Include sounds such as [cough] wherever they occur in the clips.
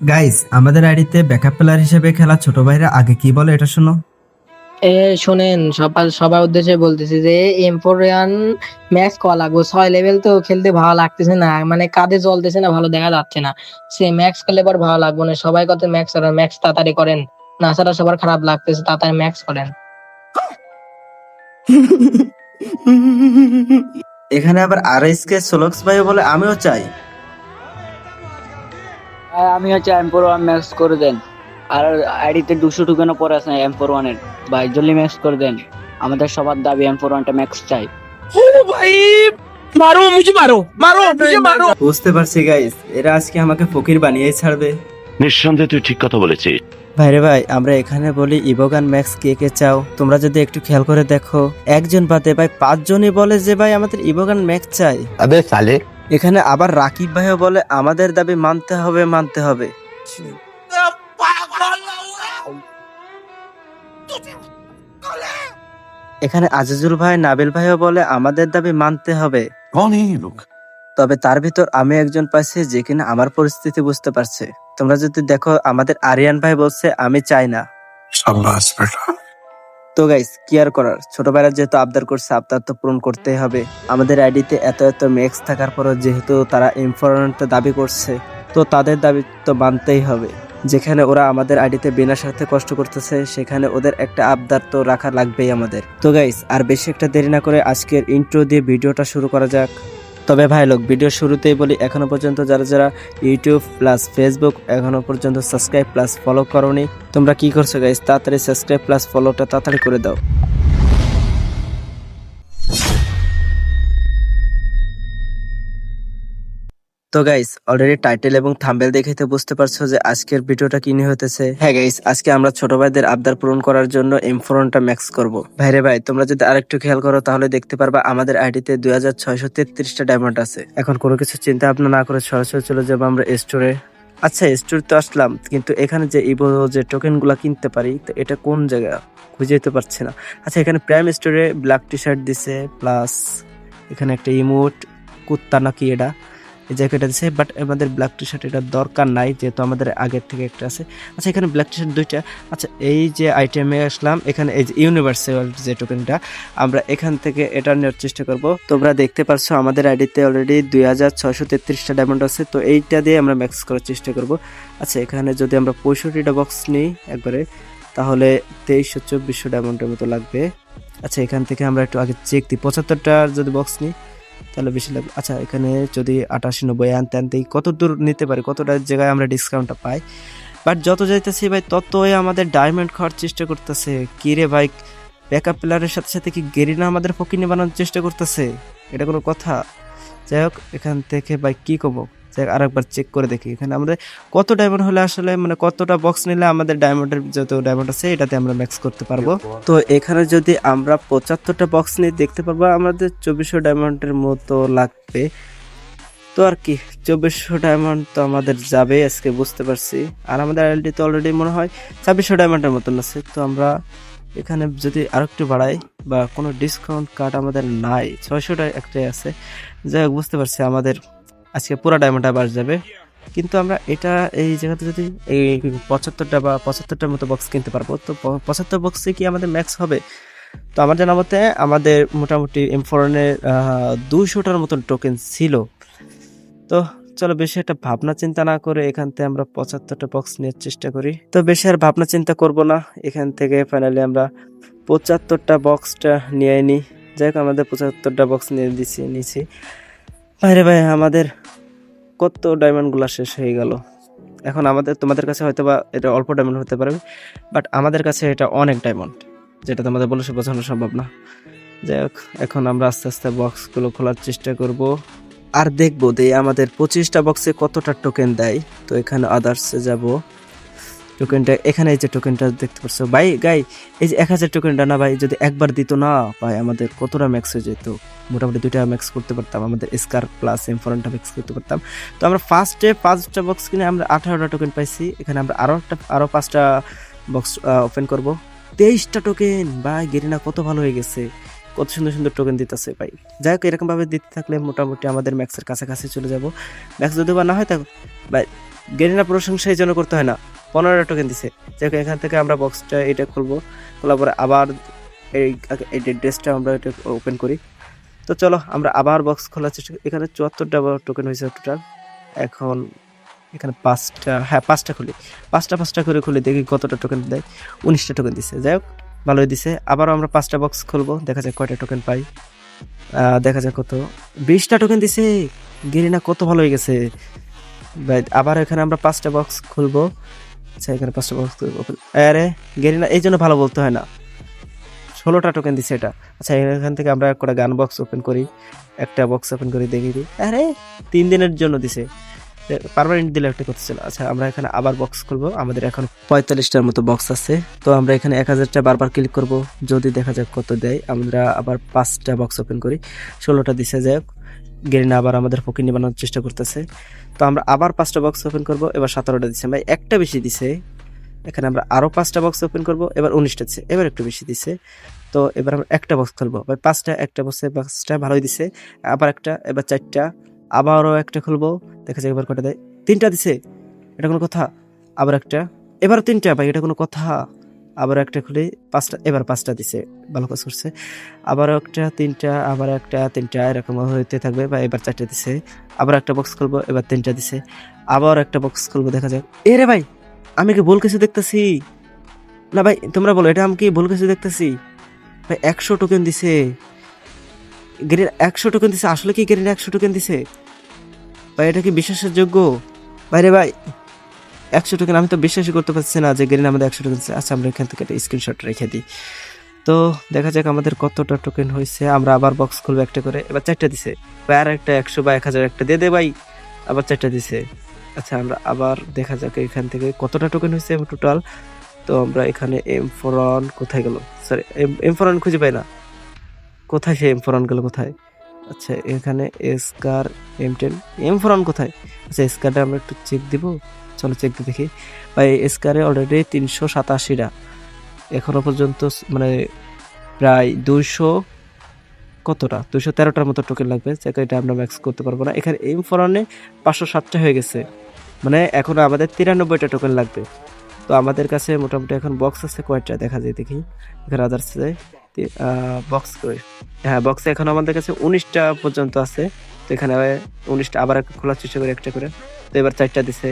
Guys আমাদের আইডিতে backup player হিসেবে খেলা ছোট ভাইরা আগে কি বলে এটা শোনো। এ শোনেন সবার সবার উদ্দেশ্যে বলতেছি যে এম্পোরিয়ান ম্যাচ করা লাগবে। ছয় লেভেল তো খেলতে ভালো লাগতেছে না মানে কাঁধে জ্বলতেছে না ভালো দেখা যাচ্ছে না। সে ম্যাক্স খেলে পর ভালো লাগবে না সবাই কত ম্যাক্স করেন ম্যাক্স তাড়াতাড়ি করেন। না ছাড়া সবার খারাপ লাগতেছে তাড়াতাড়ি ম্যাক্স করেন। [laughs] এখানে আবার আর এস কে সোলক্স ভাই বলে আমিও চাই। আমি হচ্ছে এম ফোর ওয়ান ম্যাক্স করে দেন। আর আইডিতে দুশো টুকেনও পরে আছে এম ফোর ওয়ানের ভাই জলি ম্যাক্স করে দেন। আমাদের সবার দাবি এম ফোর ওয়ানটা ম্যাক্স চাই। ভাই মারো মুঝে মারো মারো মুঝে মারো। বুঝতে পারছি গাইস এরা আজকে আমাকে ফকির বানিয়ে ছাড়বে। নিঃসন্দেহে তুই ঠিক কথা বলেছিস। ভাইরে ভাই আমরা এখানে বলি ইবোগান ম্যাক্স কে কে চাও। তোমরা যদি একটু খেয়াল করে দেখো একজন বাদে ভাই পাঁচজনই বলে যে ভাই আমাদের ইবোগান ম্যাক্স চাই। আবে সালে। এখানে আবার রাকিব ভাইও বলে আমাদের দাবি মানতে হবে মানতে হবে। এখানে আজিজুল ভাই নাবিল ভাইও বলে আমাদের দাবি মানতে হবে। তবে তার ভিতর আমি একজন পাইছি যে কিনা আমার পরিস্থিতি বুঝতে পারছে। তোমরা যদি দেখো আমাদের আরিয়ান ভাই বলছে আমি চাই না। তো গাইস কি আর করার? ছোট ভাইরা যেহেতু আবদার করছে, আবদার তো পূরণ করতেই হবে। আমাদের আইডিতে এত এত মেক্স থাকার পরও যেহেতু তারা ইনফরমেন্ট দাবি করছে, তো তাদের দাবি তো মানতেই হবে। যেখানে ওরা আমাদের আইডিতে বিনা স্বার্থে কষ্ট করতেছে, সেখানে ওদের একটা আবদার তো রাখা লাগবেই আমাদের। তো গাইস আর বেশি একটা দেরি না করে আজকের ইন্ট্রো দিয়ে ভিডিওটা শুরু করা যাক। তবে ভাই লোক, ভিডিও শুরুতেই বলি, এখনও পর্যন্ত যারা যারা ইউটিউব প্লাস ফেসবুক এখনও পর্যন্ত সাবস্ক্রাইব প্লাস ফলো করনি, তোমরা কি করছ গাইস তাড়াতাড়ি সাবস্ক্রাইব প্লাস ফলোটা তাড়াতাড়ি করে দাও। তো গাইস অলরেডি টাইটেল এবং থাম্বেল দেখে তো বুঝতে পারছ যে আজকের ভিডিওটা কি নিয়ে হতেছে হ্যাঁ গাইস আজকে আমরা ছোট ভাইদের আবদার পূরণ করার জন্য এমফোরনটা ম্যাক্স করব। ভাইরে ভাই, তোমরা যদি আরেকটু খেয়াল করো, তাহলে দেখতে পারবা আমাদের আইডিতে দুই হাজার ছয়শো তেত্রিশটা ডায়মন্ড আছে। এখন কোনো কিছু চিন্তা ভাবনা না করে সরাসরি চলে যাব আমরা স্টোরে আচ্ছা স্টোর তো আসলাম, কিন্তু এখানে যে ইবো যে টোকেনগুলা কিনতে পারি, তো এটা কোন জায়গা? খুঁজে যেতে পারছি না। আচ্ছা এখানে প্রাইম স্টোরে ব্ল্যাক টি শার্ট দিছে প্লাস এখানে একটা ইমোট কুত্তা নাকি এটা? এই জ্যাকেটটা দিছে বাট আমাদের ব্ল্যাক টি শার্ট এটা দরকার নাই, যেহেতু আমাদের আগের থেকে একটা আছে। আচ্ছা এখানে ব্ল্যাক টি শার্ট দুইটা। আচ্ছা এই যে আইটেমে আসলাম, এখানে এই যে ইউনিভার্সাল যে টোকেনটা আমরা এখান থেকে এটা নেওয়ার চেষ্টা করব। তোমরা দেখতে পারছ, আমাদের আইডিতে অলরেডি দুই হাজার ছয়শো তেত্রিশটা ডায়মন্ড আছে, তো এইটা দিয়ে আমরা ম্যাক্স করার চেষ্টা করব। আচ্ছা এখানে যদি আমরা পঁয়ষট্টিটা বক্স নিই একবারে, তাহলে তেইশশো চব্বিশশো ডায়মন্ডের মতো লাগবে। আচ্ছা এখান থেকে আমরা একটু আগে চেক দিই। পঁচাত্তরটার যদি বক্স নিই তাহলে বেশি লাগবে। আচ্ছা এখানে যদি আটাশি, নব্বই আনতে আনতেই কত দূর নিতে পারি, কতটা জায়গায় আমরা ডিসকাউন্টটা পাই? বাট যত যাইতেছি ভাই, ততই আমাদের ডায়মন্ড খাওয়ার চেষ্টা করতেছে। কি রে ভাই ব্যাকআপ প্লেয়ারের সাথে সাথে কি গেরিনা আমাদের ফকিনি বানানোর চেষ্টা করতেছে? এটা কোনো কথা? যাই হোক, এখান থেকে ভাই কী কমো আরেকবার চেক করে দেখি। এখানে আমাদের কত ডায়মন্ড হলে আসলে মানে কতটা বক্স নিলে আমাদের ডায়মন্ডের যত ডায়মন্ড আছে, এটাতে আমরা ম্যাক্স করতে পারব। তো এখানে যদি আমরা পঁচাত্তরটা বক্স নিয়ে দেখতে পারব, আমাদের চব্বিশশো ডায়মন্ডের মতো লাগবে। তো আর কি, চব্বিশশো ডায়মন্ড তো আমাদের যাবে, আজকে বুঝতে পারছি। আর আমাদের আইডি তো অলরেডি মনে হয় ছাব্বিশশো ডায়মন্ডের মতন আছে। তো আমরা এখানে যদি আরেকটু বাড়াই, বা কোনো ডিসকাউন্ট কার্ড আমাদের নাই, ছয়শোটা একটাই আছে। যাই হোক, বুঝতে পারছি আমাদের আজকে পুরো ডায়মন্ড আবার যাবে। কিন্তু আমরা এটা এই জায়গাতে যদি এই পঁচাত্তরটা বা পঁচাত্তরটার মতো বক্স কিনতে পারব, তো পঁচাত্তর বক্সে কি আমাদের ম্যাক্স হবে? তো আমার জানা মতে আমাদের মোটামুটি এম ফোরনের দুশোটার মতন টোকেন ছিল। তো চলো বেশি একটা ভাবনা চিন্তা না করে এখান থেকে আমরা পঁচাত্তরটা বক্স নেওয়ার চেষ্টা করি। তো বেশি আর ভাবনা চিন্তা করব না, এখান থেকে ফাইনালি আমরা পঁচাত্তরটা বক্সটা নিয়ে নিই যাই হোক, আমাদের পঁচাত্তরটা বক্স নিয়ে দিছি নিছি বাইরে ভাই, আমাদের কত ডায়মন্ডগুলো শেষ হয়ে গেল। এখন আমাদের, তোমাদের কাছে হয়তো বা এটা অল্প ডায়মন্ড হতে পারে বাট আমাদের কাছে এটা অনেক ডায়মন্ড যেটা তোমাদের বলে সে বোঝানো সম্ভব না। যাই হোক, এখন আমরা আস্তে আস্তে বক্সগুলো খোলার চেষ্টা করব। আর দেখব যে আমাদের পঁচিশটা বক্সে কতটা টোকেন দেয়, তো এখানে আদার্সে যাব। টোকেনটা এখানে যে টোকেনটা দেখতে পাচ্ছ ভাই গাই এই যে এক হাজার টোকেনটা না ভাই, যদি একবার দিত না, ভাই, আমাদের কতটা ম্যাক্স হয়ে যেত? মোটামুটি দুইটা ম্যাক্স করতে পারতাম, আমাদের স্কার প্লাস এমফোরনটা ম্যাক্স করতে পারতাম। তো আমরা ফার্স্টে পাঁচটা বক্স কিনে আমরা আঠারোটা টোকেন পাইছি। এখানে আমরা আরও একটা, আরও পাঁচটা বক্স ওপেন করব। তেইশটা টোকেন ভাই, গেরিনা কত ভালো হয়ে গেছে। কত সুন্দর সুন্দর টোকেন দিতেছে ভাই। যাই হোক এরকম ভাবে দিতে থাকলে মোটামুটি আমাদের ম্যাক্সের কাছাকাছি চলে যাব। ম্যাক্স যদি বা না হয় তা ভাই, গেরিনা প্রশংসা এই জন্য করতে হয় না। পনেরো টোকেন দিছে। যাই এখান থেকে আমরা বক্সটা এটা খুলবো। খোলার পরে আবার এই ড্রেসটা আমরা এটা ওপেন করি। তো চলো, আমরা আবার বক্স খোলার চেষ্টা। এখানে চুয়াত্তরটা টোকেন হয়েছে টোটাল এখন এখানে পাঁচটা হ্যাঁ পাঁচটা খুলি। পাঁচটা পাঁচটা করে খুলে দেখি কতটা টোকেন দেয়। উনিশটা টোকেন দিছে। যাই হোক, ভালোই দিছে। আবারও আমরা পাঁচটা বক্স খুলবো। দেখা যাক কয়টা টোকেন পাই। দেখা যাক কত। বিশটা টোকেন দিছে। গেরিনা, কত ভালো হয়ে গেছে। আবার এখানে আমরা পাঁচটা বক্স খুলবো। আচ্ছা এখানে পাঁচটা বক্স আরে গেরিনা এই জন্য ভালো বলতে হয় না। ষোলোটা টোকেন দিছে এটা। আচ্ছা এখান থেকে আমরা একটা গান বক্স ওপেন করি, একটা বক্স ওপেন করে দেখি দিই আরে, তিন দিনের জন্য দিছে। পারমানেন্ট দিলে একটা ছিল। আচ্ছা আমরা এখানে আবার বক্স খুলবো। আমাদের এখন পঁয়তাল্লিশটার মতো বক্স আছে। তো আমরা এখানে এক হাজারটা বারবার ক্লিক করব। যদি দেখা যাক কত দেয়, আমরা আবার পাঁচটা বক্স ওপেন করি। ষোলোটা দিছে, যাই হোক। গেরিনা আবার আমাদের ফকির নিবানোর চেষ্টা করতেছে। তো আমরা আবার পাঁচটা বক্স ওপেন করব। এবার সতেরোটা দিচ্ছে। ভাই, একটা বেশি দিছে। এখানে আমরা আরও পাঁচটা বক্স ওপেন করব। এবার উনিশটা দিছে এবার একটু বেশি দিছে তো এবার আমরা একটা বক্স খুলবো। ভাই, পাঁচটা, একটা বক্সে পাঁচটা ভালোই দিছে আবার একটা, এবার চারটা, আবারও একটা খুলবো। দেখা যাক এবার কটা দেয়। তিনটা দিছে এটা কোনো কথা? আবার একটা? এবার তিনটা? ভাই, এটা কোনো কথা? আবার একটা খুলে, পাঁচটা, এবার পাঁচটা দিছে, ভালো কাজ করছে। আবারও একটা, তিনটা, আবার একটা, তিনটা, এরকম হইতে থাকবে বা এবার চারটা দিছে। আবার একটা বক্স খুলবো, এবার তিনটা দিছে। আবার একটা বক্স খুলবো, দেখা যাক। এ রে ভাই, আমি কি ভুল কিছু দেখতেছি? না ভাই, তোমরা বলো, এটা আমি কি ভুল কিছু দেখতেছি? ভাই, একশো টোকেন দিছে। গ্রেড একশো টোকেন দিছে, আসলে কি গ্রেড একশো টোকেন দিছে? ভাই, এটা কি বিশ্বাসের যোগ্য ভাই রে ভাই একশো টোকেন আমি তো বিশ্বাসই করতে পারছি না যে গ্রেড আমাদের একশো টোকেন আচ্ছা আমরা এখান থেকে একটা স্ক্রিনশট রেখে দিই। তো দেখা যাক আমাদের কতটা টোকেন হয়েছে। আমরা আবার বক্স খুলবো একটা করে। এবার চারটা দিছে। ভাই আর একটা একশো বা এক হাজার একটা দিয়ে দে ভাই। আবার চারটা দিছে। আচ্ছা আমরা আবার দেখা যাক এখান থেকে কতটা টোকেন হয়েছে টোটাল তো আমরা এখানে এম ফোরন কোথায় গেল? সরি এম ফোরন খুঁজে পাই না। কোথায় সে এম ফোরন গেল কোথায়? আচ্ছা এখানে এসকার এম টেন এম ফোরন কোথায়? আচ্ছা এসকারটা আমরা একটু চেক দিব। চলো চেক দিয়ে দেখি। ভাই এসকারে অলরেডি তিনশো সাতাশিটা। এখনও পর্যন্ত মানে প্রায় দুইশো কতটা? দুইশো তেরোটার মতো টোকেন লাগবে। এটা আমরা ম্যাক্স করতে পারব না। এখানে এম ফোরনে পাঁচশো ষাটটা হয়ে গেছে। মানে এখন আমাদের তিরানব্বইটা টোকেন লাগবে। তো আমাদের কাছে মোটামুটি এখন বক্স আছে কয়টা দেখা যায়, দেখি। এখানে আদার্সে বক্স করে। হ্যাঁ বক্সে এখন আমাদের কাছে উনিশটা পর্যন্ত আছে। তো এখানে উনিশটা আবার খোলার চেষ্টা করে একটা করে। তো এবার চারটা দিছে।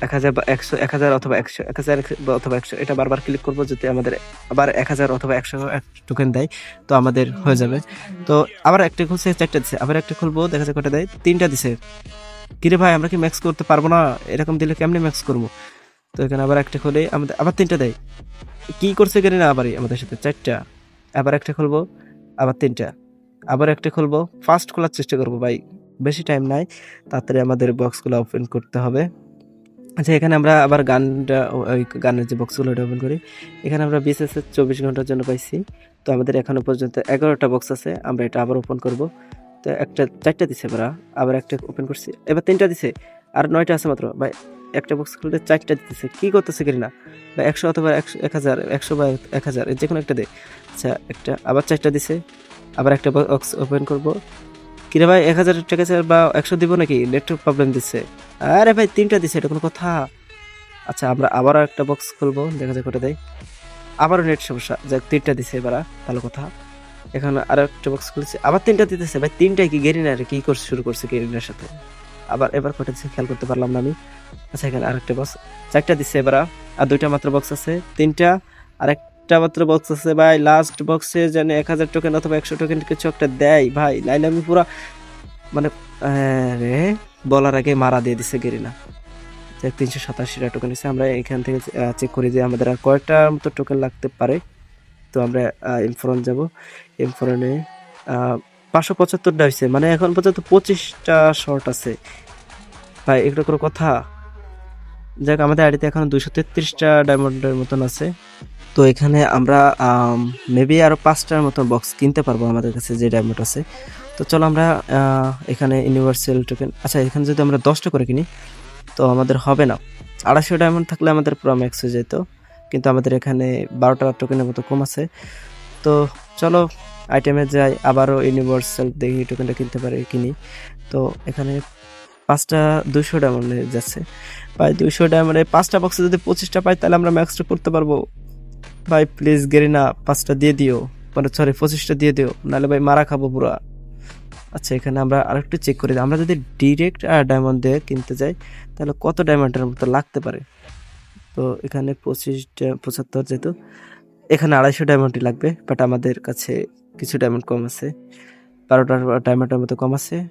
এক হাজার বা একশো এক হাজার অথবা একশো এক হাজার অথবা একশো। এটা বারবার ক্লিক করব যদি আমাদের আবার এক হাজার অথবা একশো এক টোকেন দেয়। তো আমাদের হয়ে যাবে। তো আবার একটা খুলছে, চারটা দিছে। আবার একটা খুলবো, দেখা যায় কটা দেয়। তিনটা দিছে। কিরে ভাই, আমরা কি ম্যাক্স করতে পারব না? এরকম দিলে কেমনি ম্যাক্স করব? তো এখানে আবার একটা খুলে আমাদের আবার তিনটা দেয়। কি করছে কেন না আবারই আমাদের সাথে। চারটা। আবার একটা খুলবো, আবার তিনটা। আবার একটা খুলবো। ফার্স্ট খোলার চেষ্টা করব ভাই। বেশি টাইম নাই। তাড়াতাড়ি আমাদের বক্সগুলো ওপেন করতে হবে। আচ্ছা এখানে আমরা আবার গানটা ওই গানের যে বক্সগুলো ওপেন করি। এখানে আমরা বিএসএস এর চব্বিশ ঘণ্টার জন্য পাইছি। তো আমাদের এখনও পর্যন্ত এগারোটা বক্স আছে, আমরা এটা আবার ওপেন করব। তো একটা, চারটা দিছে আমরা আবার একটা ওপেন করছি। এবার তিনটা দিছে, আর নয়টা আছে মাত্র। ভাই, একটা বক্স খুলতে চারটা দিতেছে। কী করতেছে কিনা না। বা একশো অথবা একশো, এক হাজার, একশো বা এক হাজার যে কোনো একটা দে। আচ্ছা একটা, আবার চারটা দিছে, আবার একটা বক্স ওপেন করব। কিরে ভাই, এক হাজার টাকা বা একশো দিব নাকি? নেটওয়ার্ক প্রবলেম দিচ্ছে। আরে ভাই, তিনটা দিচ্ছে এটা কোনো কথা। আচ্ছা আমরা আবারও একটা বক্স খুলবো, দেখা যায় কটা দেয়। আবারও নেট সমস্যা। যাক, তিনটা দিছে এবার, ভালো কথা। এখানে আরও একটা বক্স খুলেছে। আবার তিনটা দিতেছে। ভাই তিনটাই কি গেরিনার কি করছে, শুরু করছে গেরিনার সাথে? আবার এবার কটা দিচ্ছে খেয়াল করতে পারলাম না আমি। আচ্ছা এখানে আরেকটা বক্স চারটা দিচ্ছে এবার, আর দুইটা মাত্র বক্স আছে। তিনটা আর একটা মাত্র বক্স আছে ভাই। লাস্ট বক্সে যেন এক হাজার টোকেন অথবা একশো টোকেন কিছু একটা দেয় ভাই। নাইলে আমি পুরা মানে রে বলার আগে মারা দিয়ে দিছে গেরিনা তিনশো সাতাশিটা টোকেন দিচ্ছে আমরা এখান থেকে চেক করি যে আমাদের আর কয়েকটা মতো টোকেন লাগতে পারে। তো আমরা এমফোরন যাব। এমফোরনে পাঁচশো পঁচাত্তরটা হয়েছে মানে এখন পর্যন্ত পঁচিশটা শর্ট আছে। ভাই, এগুলো কোনো কথা? যাক, আমাদের আইডিতে এখন দুশো তেত্রিশটা ডায়মন্ডের মতন আছে। তো এখানে আমরা মেবি আরও পাঁচটার মতো বক্স কিনতে পারব আমাদের কাছে যে ডায়মন্ড আছে। তো চলো আমরা এখানে ইউনিভার্সাল টোকেন আচ্ছা এখানে যদি আমরা দশটা করে কিনি, তো আমাদের হবে না। আড়াইশো ডায়মন্ড থাকলে আমাদের পুরো ম্যাক্স হয়ে যেত, কিন্তু আমাদের এখানে বারোটা টোকেনের মতো কম আছে। তো চলো আইটেমে যাই, আবারও ইউনিভার্সাল দেখি টোকেনটা কিনতে পারি কিনি তো এখানে পাঁচটা দুশো ডায়মন্ডে যাচ্ছে। প্রায় দুশো ডায়মন্ডে পাঁচটা বক্সে যদি পঁচিশটা পাই, তাহলে আমরা ম্যাক্সটা করতে পারব। ভাই প্লিজ গেরিনা পাঁচটা দিয়ে দিও। মানে সরি পঁচিশটা দিয়ে দিও, নাহলে ভাই মারা খাব পুরা। আচ্ছা এখানে আমরা আরেকটু চেক করি আমরা যদি ডিরেক্ট ডায়মন্ড দিয়ে কিনতে যাই, তাহলে কত ডায়মন্ডের মতো লাগতে পারে? তো এখানে পঁচিশ পঁচাত্তর যেহেতু, এখানে আড়াইশো ডায়মন্ডই লাগবে বাট আমাদের কাছে কিছু ডায়মন্ড কম আছে। বারোটার ডায়মন্ডের মতো কম আছে।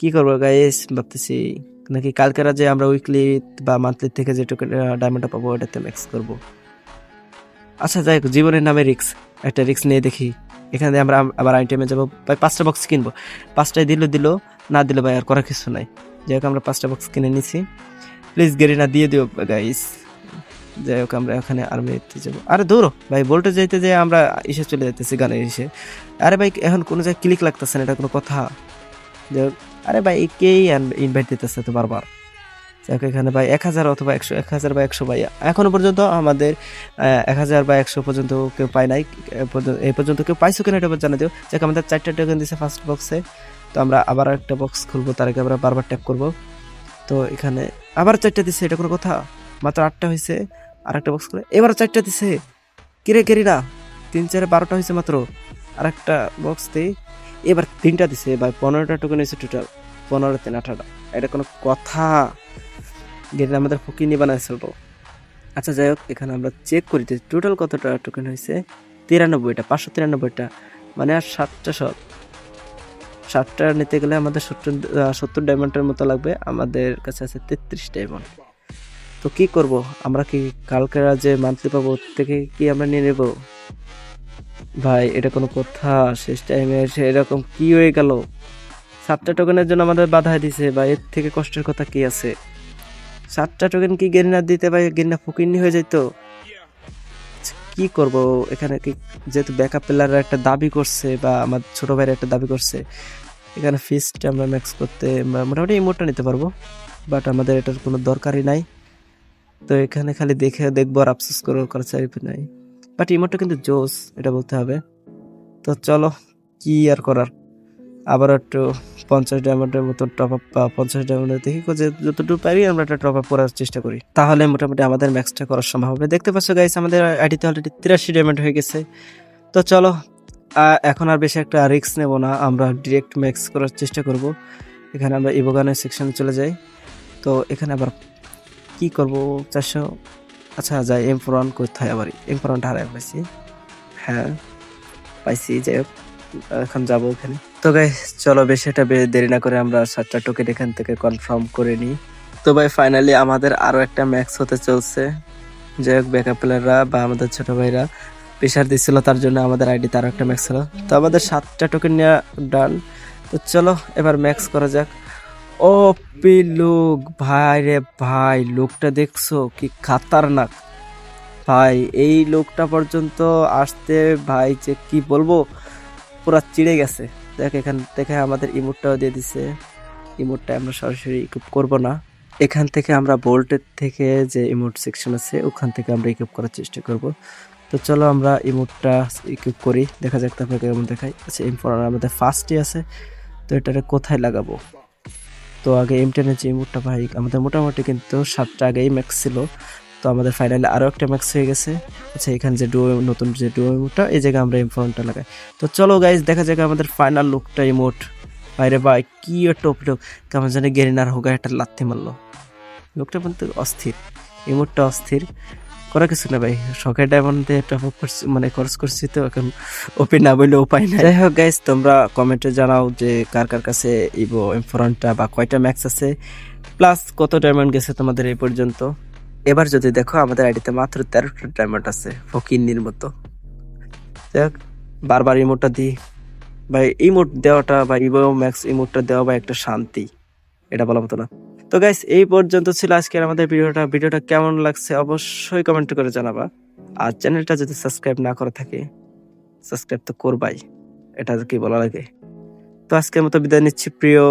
কি- করব গাইস ভাবতেছি, নাকি কালকেরা যে আমরা উইকলি বা মান্থলি থেকে যে ডায়মন্ডটা পাবো, ওটাতে ম্যাক্স করব। আচ্ছা যাই হোক জীবনের নামে রিক্স একটা রিক্স নিয়ে দেখি। এখানে দিয়ে আমরা আবার আইটেমে যাব। ভাই পাঁচটা বক্স কিনবো। পাঁচটায় দিল দিল না দিলে ভাই আর করার কিছু নাই। যাই হোক আমরা পাঁচটা বক্স কিনে নিছি। প্লিজ গেরিনা দিয়ে দিও গাইস যাই হোক আমরা এখানে আর্মিতে যাব। আরে দৌড়ো। ভাই বলতে যাইতে যে আমরা এসে চলে যাইতেছি গানে এসে। আরে ভাই এখন কোনো জায়গায় ক্লিক লাগতেছে না এটা কোনো কথা। যাই হোক, আরে ভাই কেই ইনভাইট দিতেছে তো বারবার? যাই এখানে ভাই এক হাজার অথবা একশো, এক হাজার বা একশো ভাই এখনও পর্যন্ত আমাদের এক হাজার বা একশো পর্যন্ত কেউ পায় নাই এই পর্যন্ত কেউ পাইছো কিনা এটা জানা দিও। যাক, আমাদের চারটা টোকেন দিছে ফার্স্ট বক্সে তো আমরা আবার একটা বক্স খুলবো, তার আগে আমরা বারবার ট্যাপ করব। তো এখানে আবার চারটা দিছে, এটা কোনো কথা? মাত্র আটটা হয়েছে আর একটা বক্স খুলে। এবার চারটা দিছে। কিরে কেরি না তিন, চারে বারোটা হয়েছে মাত্র। আর একটা বক্স দিই এবার তিনটা দিছে এবার পনেরোটা টোকেন হয়েছে টোটাল পনেরো, তিন, আঠারোটা। এটা কোনো কথা? যেটা আমাদের ফকিনি বানায় চলবো আচ্ছা যাই হোক, এখানে আমরা চেক করি টোটাল কতটা টোকেন হয়েছে। তিরানব্বইটা, পাঁচশো তিরানব্বইটা মানে আর সাতটা শট সাতটা নিতে গেলে আমাদের সত্তর সত্তর ডায়মন্ডের মতো লাগবে। আমাদের কাছে আছে তেত্রিশ ডায়মন্ড তো কি করব? আমরা কি কালকে যে মান্থলি পাবো থেকে কি আমরা নিয়ে নেব? ভাই, এটা কোনো কথা। শেষ টাইমে এসে এরকম কি হয়ে গেল? সাতটা টোকেনের জন্য আমাদের বাধা দিছে। বা এর থেকে কষ্টের কথা কি আছে? সাতটা টোকেন কি গেরিনা দিতে পাই গেরিনা ফকিরনি হয়ে যেত কি করব? এখানে কি যেহেতু ব্যাকআপ প্লেয়াররা একটা দাবি করছে বা আমার ছোট ভাইয়ের একটা দাবি করছে, এখানে ফিসটা আমরা ম্যাক্স করতে মোটামুটি ইমোটটা নিতে পারব বাট আমাদের এটার কোনো দরকারই নাই। তো এখানে খালি দেখে দেখব আর আফসোস করে করার চাইবে নাই। বাট ইমোটটা কিন্তু জোস, এটা বলতে হবে। তো চলো, কি আর করার? আবার একটু পঞ্চাশ ডায়মন্ডের মতো টপ আপ বা পঞ্চাশ ডায়মন্ডের দেখি যে যতটুকু পারি আমরা একটা টপ আপ করার চেষ্টা করি। তাহলে মোটামুটি আমাদের ম্যাক্সটা করার সম্ভব হবে। দেখতে পাচ্ছ গাইস আমাদের আইডিতে অলরেডি তিরাশি ডায়মন্ড হয়ে গেছে। তো চলো এখন আর বেশি একটা রিস্ক নেব না, আমরা ডিরেক্ট ম্যাক্স করার চেষ্টা করব। এখানে আমরা ইবোগানের সেকশনে চলে যাই। তো এখানে আবার কি করব? চারশো আচ্ছা যাই এম ফোর ওয়ান কোথায় আবার? এম ফোর ওয়ানটা হারাই পাইছি হ্যাঁ পাইছি, যাই হোক, এখন যাব ওখানে তো গাই চলো বেশি একটা বে- দেরি না করে আমরা সাতটা টোকেন এখান থেকে কনফার্ম করে নিই। তো ভাই ফাইনালি আমাদের আরও একটা ম্যাক্স হতে চলছে। যাই হোক ব্যাকআপ প্লেয়াররা বা আমাদের ছোট ভাইরা প্রেশার দিচ্ছিল, তার জন্য আমাদের আইডি তারও একটা ম্যাক্স হলো তো আমাদের সাতটা টোকেন নেওয়া ডান তো চলো, এবার ম্যাক্স করা যাক। ও পি লুক, ভাই রে ভাই, লোকটা দেখছ? কি খাতারনাক। ভাই, এই লোকটা পর্যন্ত আসতে ভাই যে কি বলব, পুরা চিড়ে গেছে। দেখ, এখান থেকে আমাদের ইমোটটাও দিয়ে দিছে। ইমোটটা আমরা সরাসরি ইকুপ করব না। এখান থেকে আমরা বোল্টের থেকে যে ইমোট সেকশন আছে, ওখান থেকে আমরা ইকুপ করার চেষ্টা করব। তো চলো আমরা ইমোটটা ইকুপ করি, দেখা যাক তারপরে কেমন দেখাই আচ্ছা এম ফোর আমাদের ফার্স্টই আছে, তো এটারে কোথায় লাগাবো? তো আগে এম টেনের যে ইমোটটা ভাই আমাদের মোটামুটি কিন্তু সাতটা আগেই ম্যাক্স ছিল। তো আমাদের ফাইনালি আরও একটা ম্যাক্স হয়ে গেছে। আচ্ছা এখানে যে ডুয়ো নতুন যে ডুয়ো ইমোটটা এই জায়গায় আমরা এম ফোনটা লাগাই। তো চলো গাইজ দেখা যাক আমাদের ফাইনাল লুকটা ইমোট বাইরে ভাই, কি টপ টপ কেমন জানি গেরিনার হোগা একটা লাথি মারলো। লোকটা কিন্তু অস্থির। ইমোটটা অস্থির। করা কিছু না ভাই, শখের ডায়মন্ডে টপ আপ করছি মানে খরচ করছি তো, এখন ওপেন না বললে উপায় নাই। যাই হোক গাইজ তোমরা কমেন্টে জানাও যে কার কার কাছে ইভো এম ফোরনটা বা কয়টা ম্যাক্স আছে। প্লাস কত ডায়মন্ড গেছে তোমাদের এই পর্যন্ত। এবার যদি দেখো, আমাদের আইডিতে মাত্র তেরোটা ডায়মন্ড আছে, ফকিন্নির মতো। যাই বারবার ইমোটটা দিই। বা ইমোট দেওয়াটা বা ইভো ম্যাক্স ইমোটটা দেওয়া বা একটা শান্তি। এটা বলা মতো না। তো গাইস এই পর্যন্ত ছিল আজকের আমাদের ভিডিওটা। ভিডিওটা কেমন লাগছে অবশ্যই কমেন্ট করে জানাবা। আর চ্যানেলটা যদি সাবস্ক্রাইব না করে থাকে সাবস্ক্রাইব তো করবাই। এটা কি বলা লাগে তো আজকের মতো বিদায় নিচ্ছি, প্রিয়।